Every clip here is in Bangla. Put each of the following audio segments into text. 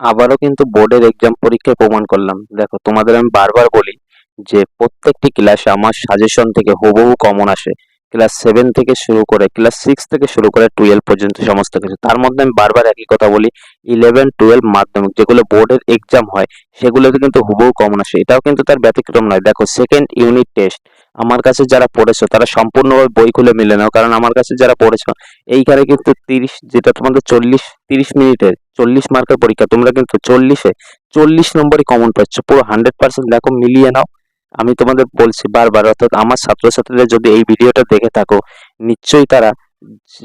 আবারও কিন্তু বোর্ডের এক্সাম পরীক্ষায় প্রমাণ করলাম। দেখো, তোমাদের আমি বারবার বলি যে প্রত্যেকটি ক্লাসে আমার সাজেশন থেকে হুবহু কমন আসে। ক্লাস সেভেন থেকে শুরু করে ক্লাস সিক্স থেকে শুরু করে টুয়েলভ পর্যন্ত সমস্ত কিছু। তার মধ্যে আমি বারবার একই কথা বলি ইলেভেন টুয়েলভ মাধ্যমিক যেগুলো বোর্ডের এক্সাম হয়, সেগুলোতে কিন্তু হুবহু কমন আসে। এটাও কিন্তু তার ব্যতিক্রম নয়। দেখো সেকেন্ড ইউনিট টেস্ট আমার কাছে যারা পড়েছো, তারা সম্পূর্ণভাবে বই খুলে মিলে নাও। কারণ আমার কাছে যারা পড়েছো, এইখানে কিন্তু তিরিশ, যেটা তোমাদের চল্লিশ, তিরিশ মিনিটের চল্লিশ মার্কের পরীক্ষা, তোমরা কিন্তু চল্লিশে, চল্লিশ নম্বরই কমন পাচ্ছ। পুরো হান্ড্রেড পার্সেন্ট দেখো, মিলিয়ে নাও। আমি তোমাদের বলছি বারবার, অর্থাৎ আমার ছাত্রছাত্রীরা যদি এই ভিডিওটা দেখে থাকো, নিশ্চয়ই তারা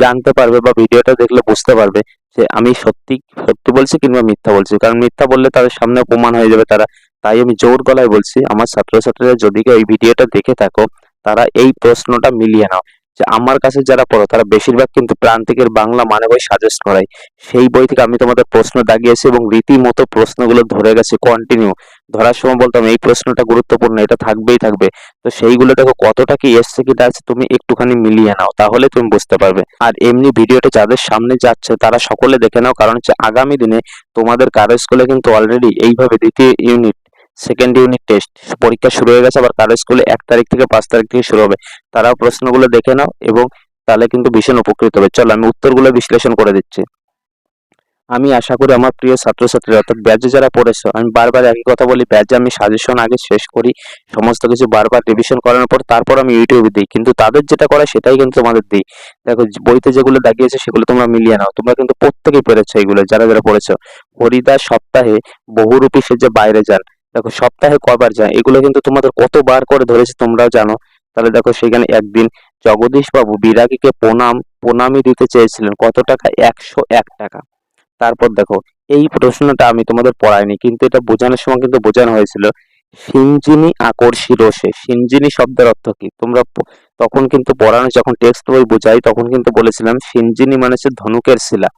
জানতে পারবে বা ভিডিওটা দেখলে বুঝতে পারবে যে আমি সত্যি সত্যি বলছি কিংবা মিথ্যা বলছি। কারণ মিথ্যা বললে তাদের সামনে প্রমাণ হয়ে যাবে, তারা তাই আমি জোর গলায় বলছি, আমার ছাত্রছাত্রীরা যদি কেউ এই ভিডিওটা দেখে থাকো, তারা এই প্রশ্নটা মিলিয়ে নাও। যে আমার কাছে যারা পড়ো, তারা বেশিরভাগ কিন্তু প্রান্তিকের বাংলা মানে বই সাজেস্ট করাই সেই বই থেকে আমি তোমাদের প্রশ্ন দাগিয়েছি এবং রীতিমতো প্রশ্নগুলো ধরে গেছে কন্টিনিউ ধরার সময় বলতাম, এই প্রশ্নটা গুরুত্বপূর্ণ, এটা থাকবেই থাকবে। তো সেইগুলো দেখো, কতটা কি এসছে কিটা আছে তুমি একটুখানি মিলিয়ে নাও, তাহলে তুমি বুঝতে পারবে। আর এমনি ভিডিওটা যাদের সামনে যাচ্ছে, তারা সকলে দেখে নাও, কারণ হচ্ছে আগামী দিনে তোমাদের কারও স্কুলে কিন্তু অলরেডি এইভাবে দ্বিতীয় ইউনিট সেকেন্ড ইউনিট টেস্ট পরীক্ষা শুরু হয়ে গেছে, আবার কারও স্কুলে এক তারিখ থেকে পাঁচ তারিখ থেকে শুরু হবে। তারাও প্রশ্নগুলো দেখে নাও এবং তাহলে কিন্তু ভীষণ উপকৃত হবে। চলো, আমি উত্তরগুলো বিশ্লেষণ করে দিচ্ছি। আমি আশা করি আমার প্রিয় ছাত্রছাত্রীরা, অর্থাৎ ব্যাচে যারা পড়েছো, আমি বারবার একই কথা বলি ব্যাচে আমি সাজেশন আগে শেষ করি, সমস্ত কিছু বারবার রিভিশন করানোর পর তারপর আমি ইউটিউবে দিই। কিন্তু তাদের যেটা করে সেটাই কিন্তু তোমাদের দিই। দেখো বইতে যেগুলো দাগিয়েছে সেগুলো তোমরা মিলিয়ে নাও। তোমরা কিন্তু প্রত্যেকেই পেরেছ এগুলো, যারা যারা পড়েছো। হরিদা সপ্তাহে বহুরূপী সেজে বাইরে যান। দেখো সপ্তাহে কবার যায়, এগুলো কিন্তু তোমাদের কতবার করে ধরেছে তোমরাও জানো। তাহলে দেখো সেখানে একদিন জগদীশ বাবু বিরাগীকে প্রণাম প্রণামী দিতে চেয়েছিলেন, কত টাকা? একশো এক টাকা। তারপর দেখো, এই প্রশ্নটা আমি তোমাদের পড়াইনি, কিন্তু এটা বোঝানোর সময় কিন্তু বোঝানো হয়েছিল সিঞ্জিনি আকর্ষী রোষে সিঞ্জিনি শব্দের অর্থ কি? তোমরা তখন কিন্তু পড়ানো, যখন টেক্সট বই বোঝাই, তখন কিন্তু বলেছিলাম সিঞ্জিনি মানে হচ্ছে ধনুকের শিলা।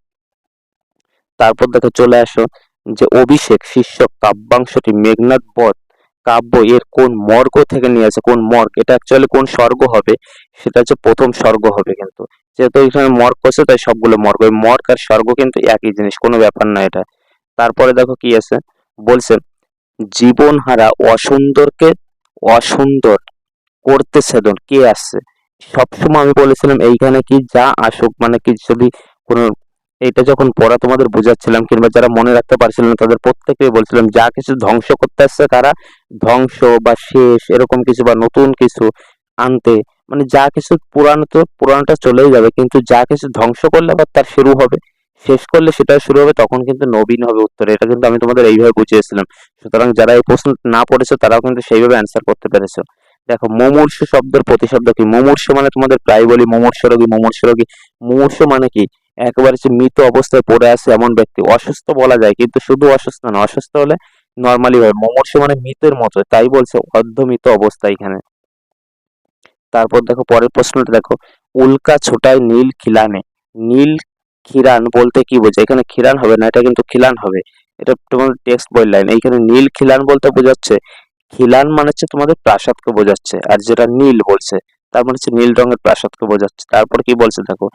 তারপর দেখো চলে আসো যে অভিষেক শীর্ষক কাব্যাংশটি, মেঘনাদ বধ, কাব্য এর কোন মর্গ থেকে নিয়ে আসে, কোন মর্গ, এটা অ্যাকচুয়ালি কোন স্বর্গ হবে, সেটা হচ্ছে প্রথম স্বর্গ হবে কিন্তু। যেহেতু এখানে মর্গ করছে তাই সবগুলো মর্গ মর্গ আর স্বর্গ কিন্তু একই জিনিস, কোনো ব্যাপার না এটা। তারপরে দেখো কি আছে বলছেন জীবনহারা অসুন্দরকে অসুন্দর করতে সেদন, কে আসছে? সবসময় আমি বলেছিলাম, এইখানে কি যা আসুক মানে কি যদি কোনো এটা যখন পড়া তোমাদের বোঝাচ্ছিলাম কিংবা যারা মনে রাখতে পারছিল না, তাদের প্রত্যেককে বলছিলাম, যা কিছু ধ্বংস করতে আসছে কারা? ধ্বংস বা শেষ, এরকম কিছু বা নতুন কিছু আনতে। মানে যা কিছু পুরানো তো, পুরানোটা চলেই যাবে, কিন্তু যা কিছু ধ্বংস করলে আবার তার শুরু হবে। শেষ করলে সেটা শুরু হবে, তখন কিন্তু নবীন হবে উত্তর। এটা কিন্তু আমি তোমাদের এইভাবে বুঝিয়েছিলাম। সুতরাং যারা এই প্রশ্ন না পড়েছো, তারাও কিন্তু সেইভাবে অ্যান্সার করতে পেরেছ। দেখো, মুমূর্ষু শব্দের প্রতিশব্দ কি? মুমূর্ষু মানে তোমাদের প্রায় বলি মুমূর্ষ রোগী মুমূর্ষ রোগী মুমূর্ষু মানে কি? একেবারে যে মৃত অবস্থায় পড়ে আছে এমন ব্যক্তি। অসুস্থ বলা যায়, কিন্তু শুধু অসুস্থ না, অসুস্থ হলে নর্মালি হয়। মুমূর্ষু মানে মৃতের মতো, তাই বলছে অর্ধমৃত অবস্থা এখানে। তারপর দেখো, পরের প্রশ্নটা দেখো। উল্কা ছোটায় নীল খিলানে। নীল খিরান বলতে কি বোঝায়? এখানে খিরান হবে না, এটা কিন্তু খিলান হবে। এটা তোমাদের টেক্সট বই লাইন এইখানে নীল খিলান বলতে বোঝাচ্ছে, খিলান মানে হচ্ছে তোমাদের প্রাসাদকে বোঝাচ্ছে, আর যেটা নীল বলছে। তার মানে হচ্ছে নীল রঙের প্রাসাদকে বোঝাচ্ছে। তারপর কি বলছে দেখো,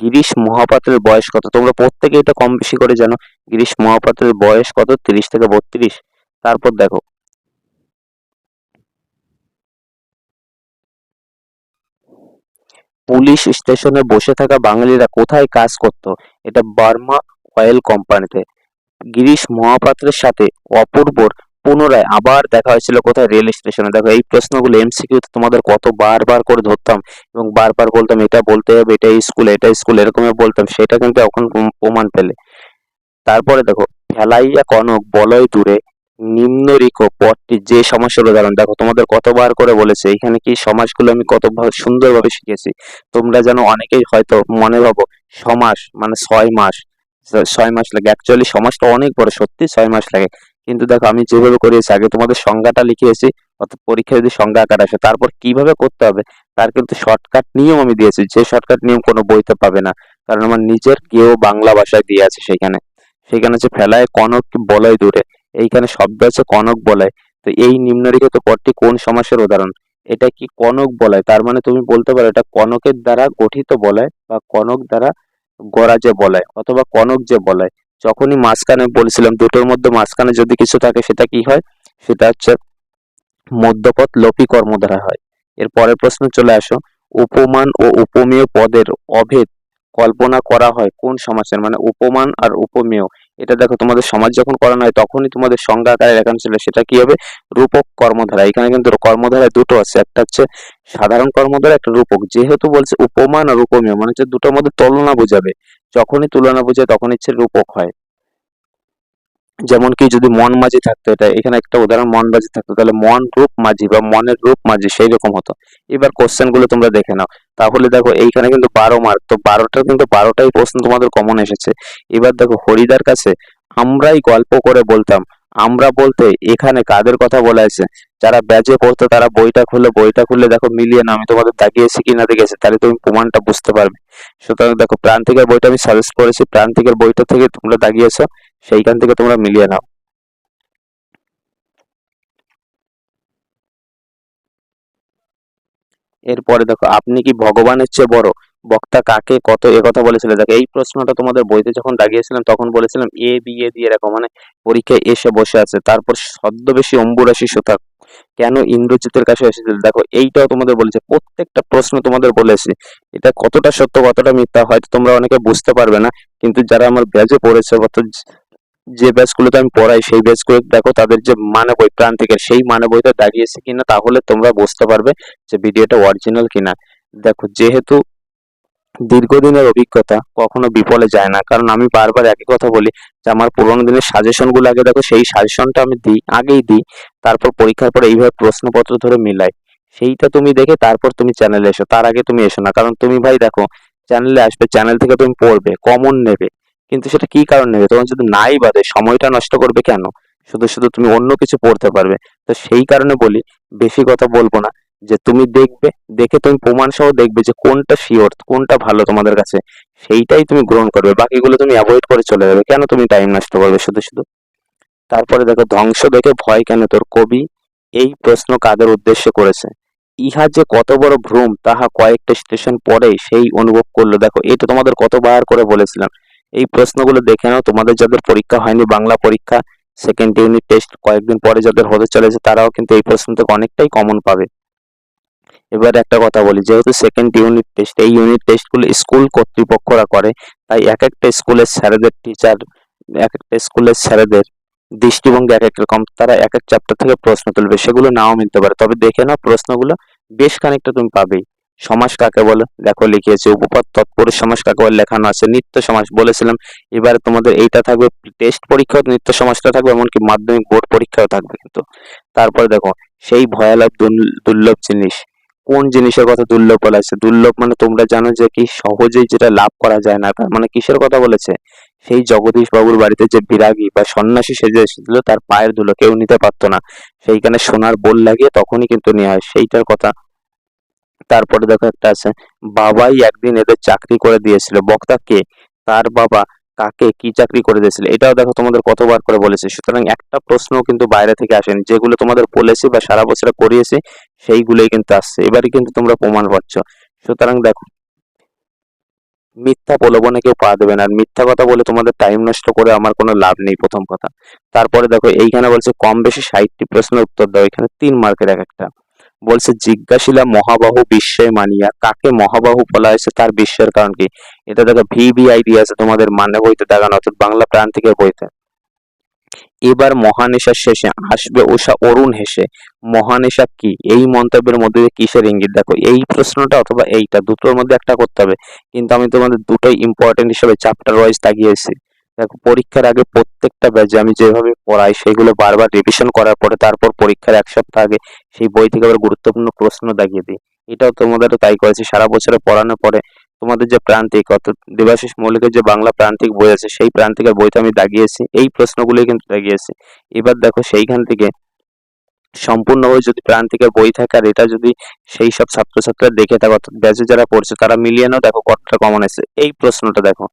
গিরিশ মহাপাত্রের বয়স কত? তোমরা প্রত্যেকে এটা কম বেশি করে জানো। গিরিশ মহাপাত্রের বয়স কত? তিরিশ থেকে বত্রিশ। তারপর দেখো। পুলিশ স্টেশনে বসে থাকা বাঙালিরা কোথায় কাজ করত? এটা বার্মা অয়েল কোম্পানিতে। গিরিশ মহাপাত্রের সাথে অপূর্বর পুনরায় আবার দেখা হয়েছিল কোথায় রেল স্টেশনে। দেখো, এই প্রশ্নগুলো এমসিকিউতে তোমাদের কত বারবার করে ধরতাম এবং বারবার বলতাম, এটা বলতে হবে এটা স্কুল এটা স্কুল, এরকমই বলতাম, সেটা কিন্তু এখন প্রমাণ পেলে। তারপরে দেখো, ফেলাইয়া কনক, বলয় দূরে নিম্নরিক পদটি যে সমাসের উদাহরণ দেখো, তোমাদের কতবার করে বলেছে, এখানে কি সমাসগুলো আমি কত ভা- সুন্দরভাবে শিখেছি তোমরা যেন অনেকেই হয়তো মনে ভাবো, সমাস মানে ছয় মাস। ছয় মাস লাগে। অ্যাকচুয়ালি সমাসটা অনেক বড়, সত্যি ছয় মাস লাগে। কিন্তু দেখো আমি যেভাবে করিয়েছি, আগে তোমাদের সংজ্ঞাটা লিখিয়েছি, অর্থাৎ পরীক্ষায় যদি সংজ্ঞা আকার আসে, তারপর কীভাবে করতে হবে? তার কিন্তু শর্টকাট নিয়ম আমি দিয়েছি, যে শর্টকাট নিয়ম কোনো বইতে পাবে না। কারণ আমার নিজের কেউ বাংলা ভাষায় দিয়ে আছে সেখানে সেখানে হচ্ছে ফেলায় কনক বলয় দূরে, এইখানে শব্দ আছে কনক বলয়। তো এই নিম্নলিখিত পদটি কোন সমাসের উদাহরণ? এটা কি কনক বলয়? তার মানে তুমি বলতে পারো এটা কনকের দ্বারা গঠিত বলয় বা কনক দ্বারা গড়া যে বলয়, অথবা কনক যে বলয়। যখনই মাঝখানে বলেছিলাম, দুটোর মধ্যে মাঝখানে যদি কিছু থাকে, সেটা কি হয়? সেটা হচ্ছে মধ্যপদ লোপী দ্বারা হয়। এর পরের প্রশ্ন চলে আসো। উপমান ও উপমেয় পদের অভেদ কল্পনা করা হয় কোন সমাসের মানে উপমান আর উপমেয়। এটা দেখো, তোমাদের সমাজ যখন করানো হয়, তখনই তোমাদের সংজ্ঞা আকারে দেখানো ছিল। সেটা কি হবে? রূপক কর্মধারা। এখানে কিন্তু কর্মধারা দুটো আছে। একটা হচ্ছে সাধারণ কর্মধারা, একটা রূপক। যেহেতু বলছে উপমান আর উপমীয় মানে হচ্ছে দুটোর মধ্যে তুলনা বোঝাবে। যখনই তুলনা বোঝায় তখন হচ্ছে রূপক হয়। যেমন কি যদি মন মাঝি থাকতো, এটা এখানে একটা উদাহরণ, মন মাঝি থাকতো, তাহলে মন রূপ মাঝি বা মনের রূপ মাঝি সেই রকম হতো। এবার কোশ্চেনগুলো তোমরা দেখে নাও। তাহলে দেখো, এইখানে কিন্তু বারো মার্ক তো বারোটা কিন্তু বারোটাই প্রশ্ন তোমাদের কমন এসেছে। এবার দেখো, হরিদার কাছে আমরাই গল্প করে বলতাম। আমরা বলতে এখানে কাদের কথা বলা আছে যারা ব্যাচে পড়তো, তারা বইটা খুলে বইটা খুলে দেখো মিলিয়ে না আমি তোমাদের দাগিয়েছি কি না দেখেছি, তাহলে তুমি প্রমাণটা বুঝতে পারবে। সুতরাং দেখো, প্রান্তিকের বইটা আমি সাজেস্ট করেছি, প্রান্তিকের বইটা থেকে তোমরা দাগিয়েছো সেইখান থেকে তোমরা মিলিয়ে নাও। এরপরে দেখো, আপনি কি ভগবানের চেয়ে বড়? বক্তা কাকে কত এ কথা বলেছিলেন দেখো, এই প্রশ্নটা তোমাদের বইতে যখন দাগিয়েছিলাম, তখন বলেছিলাম এ বি এ দিয়ে রাখো মানে পরীক্ষায় এসে বসে আছে। তারপর ছদ্মবেশী অম্বুরাশি শোথা কেন ইন্দ্রজিতের কাছে এসেছিল? দেখো, এইটাও তোমাদের বলেছে, প্রত্যেকটা প্রশ্ন তোমাদের বলেছি। এটা কতটা সত্য, কতটা মিথ্যা, হয়তো তোমরা অনেকে বুঝতে পারবে না, কিন্তু যারা আমার ব্যাচে পড়েছে, অর্থাৎ যে ব্যাচগুলোতে আমি পড়াই, সেই ব্যাচগুলো দেখো তাদের যে মানে বই প্রান্তিকের সেই মানে বইটা দাঁড়িয়েছে কিনা তাহলে তোমরা বুঝতে পারবে যে ভিডিওটা অরিজিনাল কিনা। দেখো, যেহেতু দীর্ঘদিনের অভিজ্ঞতা, কখনো বিফলে যায় না। কারণ আমি বারবার একই কথা বলি যে আমার পুরোনো দিনের সাজেশনগুলো আগে দেখো, সেই সাজেশনটা আমি দিই, আগেই দিই, তারপর পরীক্ষার পরে এইভাবে প্রশ্নপত্র ধরে মিলাই। সেইটা তুমি দেখে তারপর তুমি চ্যানেলে এসো, তার আগে তুমি এসো না। কারণ তুমি ভাই দেখো চ্যানেলে আসবে চ্যানেল থেকে তুমি পড়বে কমন নেবে। কিন্তু সেটা কি কারণ? নেবে তোমার যদি নাই বাদে সময়টা নষ্ট করবে কেন? শুধু শুধু তুমি অন্য কিছু পড়তে পারবে। তো সেই কারণে বলি, বেশি কথা বলব না। যে তুমি দেখবে, দেখে তুমি প্রমাণ সহ দেখবে যে কোনটা শিওর কোনটা ভালো তোমাদের কাছে। সেইটাই তুমি গ্রহণ করবে। বাকিগুলো তুমি অ্যাভয়েড করে চলে যাবে। কেন তুমি টাইম নষ্ট করবে শুধু শুধু? তারপরে দেখো, ধ্বংস দেখে ভয় কেন? তোর কবি এই প্রশ্ন কাদের উদ্দেশ্যে করেছে? ইহা যে কত বড় ভ্রম, তাহা কয়েকটা স্টেশন পরেই সেই অনুভব করল। দেখো, এটা তোমাদের কতবার করে বলেছিলাম। এই প্রশ্নগুলো দেখে নাও। তোমাদের যাদের পরীক্ষা হয়নি, বাংলা পরীক্ষা সেকেন্ড ইউনিট টেস্ট কয়েকদিন পরে যাদের হতে চলেছে, তারাও কিন্তু এই প্রশ্ন থেকে অনেকটাই কমন পাবে। এবার একটা কথা বলি, যেহেতু সেকেন্ড ইউনিট টেস্ট এই ইউনিট টেস্টগুলো স্কুল কর্তৃপক্ষরা করে, তাই এক একটা স্কুলের স্যারেদের টিচার এক একটা স্কুলের স্যারেদের দৃষ্টিভঙ্গি এক এক রকম, তারা এক এক চ্যাপ্টার থেকে প্রশ্ন তুলবে। সেগুলো নাও মিলতে পারে। তবে দেখে নাও প্রশ্নগুলো, বেশ খানিকটা তুমি পাবেই। সমাস কাকে বলে? দেখো, লিখিয়েছে উপপাদ তৎপরের সমাস কাকে বলে? লেখানো আছে নিত্য সমাস। বলেছিলাম, এবারে তোমাদের এইটা থাকবে টেস্ট পরীক্ষাও নিত্য সমাসটা থাকবে, এমনকি মাধ্যমিক বোর্ড পরীক্ষাও থাকবে কিন্তু। তারপরে দেখো, সেই ভয়ালভ দুর্লভ জিনিস। কোন জিনিসের কথা দুর্লভ বলা আছে দুর্লভ মানে তোমরা জানো যে কি সহজেই যেটা লাভ করা যায় না। তার মানে কিসের কথা বলেছে? সেই জগদীশ বাবুর বাড়িতে যে বিরাগী বা সন্ন্যাসী সেজে এসেছিল তার পায়ের ধুলো কেউ নিতে পারতো না। সেইখানে সোনার বোল লাগিয়ে তখনই কিন্তু নেওয়া হয়। সেইটার কথা তারপরে দেখো একটা আছে, বাবাই একদিন এদের চাকরি করে দিয়েছিল। বক্তা কে? তার বাবা। কাকে? কি চাকরি করে দিয়েছিল? এটাও দেখো তোমাদের কতবার করে বলেছি। সুতরাং একটা প্রশ্ন কিন্তু বাইরে থেকে আসেনি। যেগুলো তোমাদের বলেছি বা সারা বছর করিয়েছি, সেইগুলোই কিন্তু আসছে। এবারে কিন্তু তোমরা প্রমাণ পাচ্ছ। সুতরাং দেখো, মিথ্যা প্রলোভনে কেউ পা দেবে না। আর মিথ্যা কথা বলে তোমাদের টাইম নষ্ট করে আমার কোনো লাভ নেই প্রথম কথা। তারপরে দেখো, এইখানে বলছে কম বেশি ষাটটি প্রশ্নের উত্তর দাও। এখানে তিন মার্কের এক একটা। বলছে, জিজ্ঞাসিলা মহাবাহু বিস্ময় মানিয়া, কাকে মহাবাহু বলা হয়েছে তার বিশ্বের কারণ কি? এটা দেখো ভিভিআইডি আছে, তোমাদের মানে বইতে দেখানো, অর্থাৎ বাংলা প্রান্তিকের বইতে। এবার মহানেশার শেষে আসবে ওষা অরুণ হেসে, মহানেশা কি? এই মন্তব্যের মধ্যে কিসের ইঙ্গিত? দেখো, এই প্রশ্নটা অথবা এইটা দুটোর মধ্যে একটা করতে হবে, কিন্তু আমি তোমাদের দুটোই ইম্পর্টেন্ট হিসেবে চ্যাপ্টার ওয়াইজ তাকিয়েছি দেখো, পরীক্ষার আগে প্রত্যেকটা ব্যাচে আমি যেভাবে পড়াই, সেগুলো বারবার রিভিশন করার পরে তারপর পরীক্ষার এক সপ্তাহ আগে সেই বই থেকে আবার গুরুত্বপূর্ণ প্রশ্ন দাগিয়ে দিই। এটাও তোমাদেরও তাই করেছি। সারা বছরে পড়ানোর পরে তোমাদের যে প্রান্তিক, অর্থাৎ দেবাশিস মৌলিকের যে বাংলা প্রান্তিক বই আছে, সেই প্রান্তিকের বইতে আমি দাগিয়েছি। এই প্রশ্নগুলোই কিন্তু দাগিয়েছি। এবার দেখো সেইখান থেকে সম্পূর্ণভাবে যদি প্রান্তিকের বই থাকে আর এটা যদি সেই সব ছাত্রছাত্রীরা দেখে থাকো, অর্থাৎ ব্যাচে যারা পড়ছে তারা মিলিয়ে নাও, দেখো কতটা কমন আছে। এই প্রশ্নটা দেখো।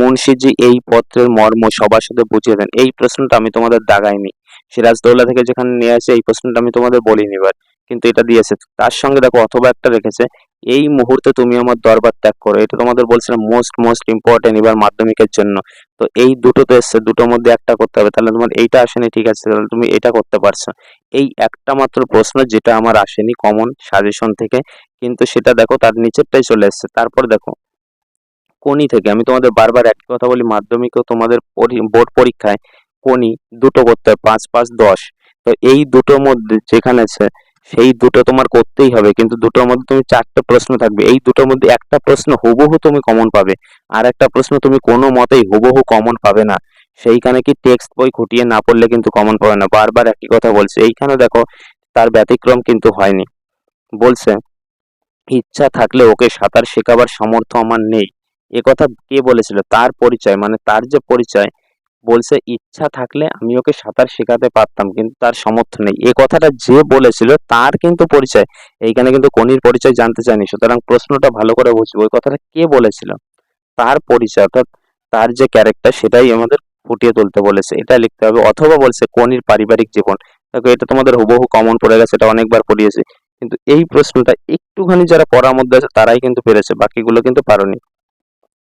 মুন্সিজি এই পত্রের মর্ম সবার সাথে বুঝিয়ে দেন। এই প্রশ্নটা আমি তোমাদের দাগাইনি। সিরাজদৌল্লা থেকে যেখানে নিয়ে আসে, এই প্রশ্নটা আমি তোমাদের বলিনি এবার, কিন্তু এটা দিয়েছে। তার সঙ্গে দেখো অথবা একটা রেখেছে, এই মুহূর্তে তুমি আমার দরবার ত্যাগ করো। এটা তোমাদের বলছিলাম মোস্ট মোস্ট ইম্পর্টেন্ট এবার মাধ্যমিকের জন্য। তো এই দুটো তো এসছে, দুটোর মধ্যে একটা করতে হবে। তাহলে তোমার এইটা আসেনি, ঠিক আছে, তাহলে তুমি এটা করতে পারছ। এই একটা মাত্র প্রশ্ন, যেটা আমার আসেনি কমন সাজেশন থেকে, কিন্তু সেটা দেখো, তার নিচেরটাই চলে এসছে। তারপর দেখো কোনি থেকে, আমি তোমাদের বারবার একই কথা বলি মাধ্যমিকও তোমাদের বোর্ড পরীক্ষায় কোনি দুটো করতে হবে পাঁচ পাঁচ, দশ। তো এই দুটোর মধ্যে যেখানে আছে সেই দুটো তোমার করতেই হবে, কিন্তু দুটোর মধ্যে তুমি চারটে প্রশ্ন থাকবে। এই দুটোর মধ্যে একটা প্রশ্ন হুবহু তুমি কমন পাবে, আর একটা প্রশ্ন তুমি কোনো মতেই হুবহু কমন পাবে না। সেইখানে কি টেক্সট বই খুঁটিয়ে না পড়লে কিন্তু কমন পাবে না। বারবার একই কথা বলছে, এইখানে দেখো তার ব্যতিক্রম কিন্তু হয়নি। বলছে, ইচ্ছা থাকলে ওকে সাঁতার শেখাবার সামর্থ্য আমার নেই। কথা কে বলেছিল? তার পরিচয় মানে তার যে পরিচয় বলছে, ইচ্ছা থাকলে আমি ওকে সাঁতার শেখাতে পারতাম, কিন্তু তার সামর্থ্য নেই। এ কথাটা যে বলেছিল, তার কিন্তু পরিচয়। এইখানে কিন্তু কনির পরিচয় জানতে চাইনি, সুতরাং প্রশ্নটা ভালো করে বুঝব। ওই কথাটা কে বলেছিল? তার পরিচয়, অর্থাৎ তার যে ক্যারেক্টার, সেটাই আমাদের ফুটিয়ে তুলতে বলেছে। এটা লিখতে হবে, অথবা বলছে, কনির পারিবারিক জীবন। দেখো, এটা তোমাদের হুবহু কমন পড়ে গেছে, এটা অনেকবার পড়িয়েছি। কিন্তু এই প্রশ্নটা একটুখানি যারা পড়ার মধ্যে আছে তারাই কিন্তু পেরেছে, বাকিগুলো কিন্তু পারোনি।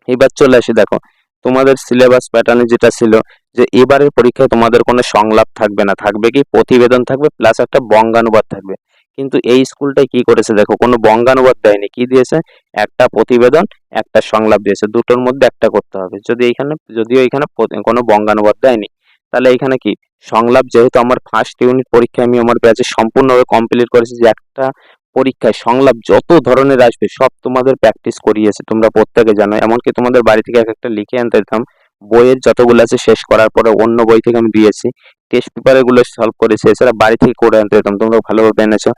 এবার চলে আসি, দেখো। তোমাদের সিলেবাস প্যাটার্নে যেটা ছিল যে এবারের পরীক্ষায় তোমাদের কোনো সংলাপ থাকবে না, থাকবে কি প্রতিবেদন থাকবে প্লাস একটা বঙ্গানুবাদ থাকবে। কিন্তু এই স্কুলটাই কি করেছে দেখো, কোনো বঙ্গানুবাদ দেয়নি। কি দিয়েছে? একটা প্রতিবেদন, একটা সংলাপ দিয়েছে। দুটোর মধ্যে একটা করতে হবে। যদি এইখানে যদিও এখানে কোনো বঙ্গানুবাদ দেয়নি, তাহলে এখানে কি? সংলাপ যেহেতু আমার ফার্স্ট ইউনিট পরীক্ষায় আমি আমার ব্যাচে সম্পূর্ণভাবে কমপ্লিট করেছি যে একটা পরীক্ষায় সংলাপ যত ধরনের আসবে সব তোমাদের প্র্যাকটিস করিয়েছে। তোমরা প্রত্যেকে জানো, এমনকি তোমাদের বাড়ি থেকে এক একটা লিখে আনতে দিতাম বইয়ের যতগুলো আছে শেষ করার পরে অন্য বই থেকে আমি দিয়েছি টেস্ট পেপারগুলো সলভ করেছি, এছাড়া বাড়ি থেকে করে আনতে দিতাম তোমরা ভালোভাবে এনেছো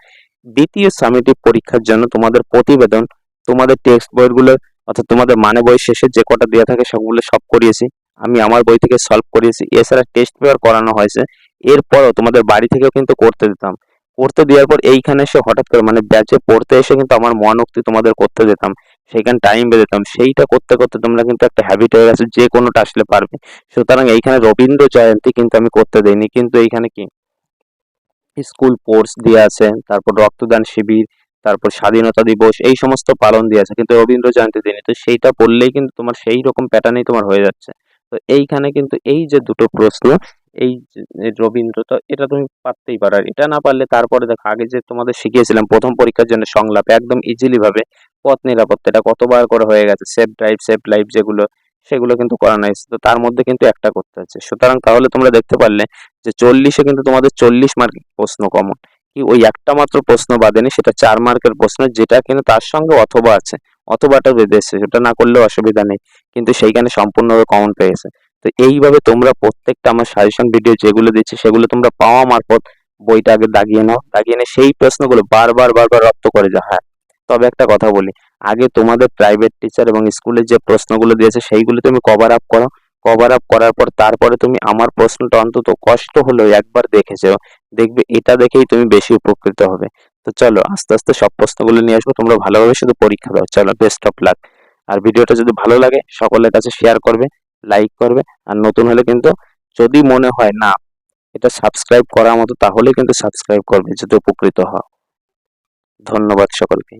দ্বিতীয় সামিটিভ পরীক্ষার জন্য তোমাদের প্রতিবেদন, তোমাদের টেক্সট বইগুলো, অর্থাৎ তোমাদের মানে বই শেষে যে কটা দেওয়া থাকে সবগুলো সব করিয়েছি। আমি আমার বই থেকে সলভ করিয়েছি, এছাড়া টেস্ট পেপার করানো হয়েছে, এরপরও তোমাদের বাড়ি থেকেও কিন্তু করতে দিতাম। করতে দেওয়ার পর এইখানে এসে হঠাৎ করে মানে ব্যাচে পড়তে এসে কিন্তু আমার মনোক্তি তোমাদের করতে দিতাম সেইখানে টাইম বেঁধে দিতাম সেইটা করতে করতে তোমরা কিন্তু একটা হ্যাবিট হয়ে গেছে, যে কোনোটা আসলে পারবে। সুতরাং এইখানে রবীন্দ্র জয়ন্তী কিন্তু আমি করতে দেইনি। কিন্তু এইখানে কি? স্কুল কোর্স দিয়ে আছে, তারপর রক্তদান শিবির, তারপর স্বাধীনতা দিবস, এই সমস্ত পালন দিয়ে আছে। কিন্তু রবীন্দ্র জয়ন্তী দিনই তো সেইটা পড়লেই কিন্তু তোমার সেই রকম প্যাটার্নেই তোমার হয়ে যাচ্ছে। তো এইখানে কিন্তু এই যে দুটো প্রশ্ন এই রবীন্দ্র, তো এটা তুমি পারতেই পারো। আর এটা না পারলে তারপরে দেখো, আগে যে তোমাদের শিখিয়েছিলাম, প্রথম পরীক্ষার জন্য সংলাপ, একদম ইজিলি ভাবে পথ নিরাপত্তা, এটা কতবার করে হয়ে গেছে সেফ ড্রাইভ সেফ লাইফ যেগুলো, সেগুলো কিন্তু করানো হয়েছে তো তার মধ্যে কিন্তু একটা করতে হচ্ছে। সুতরাং তাহলে তোমরা দেখতে পারলে যে চল্লিশে কিন্তু তোমাদের চল্লিশ মার্ক প্রশ্ন কমন কি ওই একটা মাত্র প্রশ্ন বাদেনি সেটা চার মার্কের প্রশ্ন, যেটা কিন্তু তার সঙ্গে অথবা আছে, অথবাটা বেঁধে এসছে সেটা না করলেও অসুবিধা নেই। কিন্তু সেইখানে সম্পূর্ণভাবে কমন পেয়েছে তো এইভাবে তোমরা প্রত্যেকটা আমার সাজেশন ভিডিও যেগুলো দিচ্ছি সেগুলো তোমরা পাওয়া মারফত বইটা আগে দাগিয়ে নাও, দাগিয়ে নিয়ে সেই প্রশ্নগুলো বারবার বারবার রপ্ত করে যা হ্যাঁ তবে একটা কথা বলি, আগে তোমাদের প্রাইভেট টিচার এবং স্কুলের যে প্রশ্নগুলো দিয়েছে সেইগুলো তুমি কভার আপ করো। কভার আপ করার পর তারপরে তুমি আমার প্রশ্নটা অন্তত কষ্ট হলেও একবার দেখেছ দেখবে এটা দেখেই তুমি বেশি উপকৃত হবে। তো চলো, আস্তে আস্তে সব প্রশ্নগুলো নিয়ে আসব, তোমরা ভালোভাবে শুধু পরীক্ষা দাও। চলো বেস্ট অফ লাক আর ভিডিওটা যদি ভালো লাগে, সকলের কাছে শেয়ার করবে। লাইক করবে। আর নতুন হলে কিন্তু যদি মনে হয় না, এটা সাবস্ক্রাইব করার মতো, তাহলে কিন্তু সাবস্ক্রাইব করবে, যদি উপকৃত হও। ধন্যবাদ সকলকে।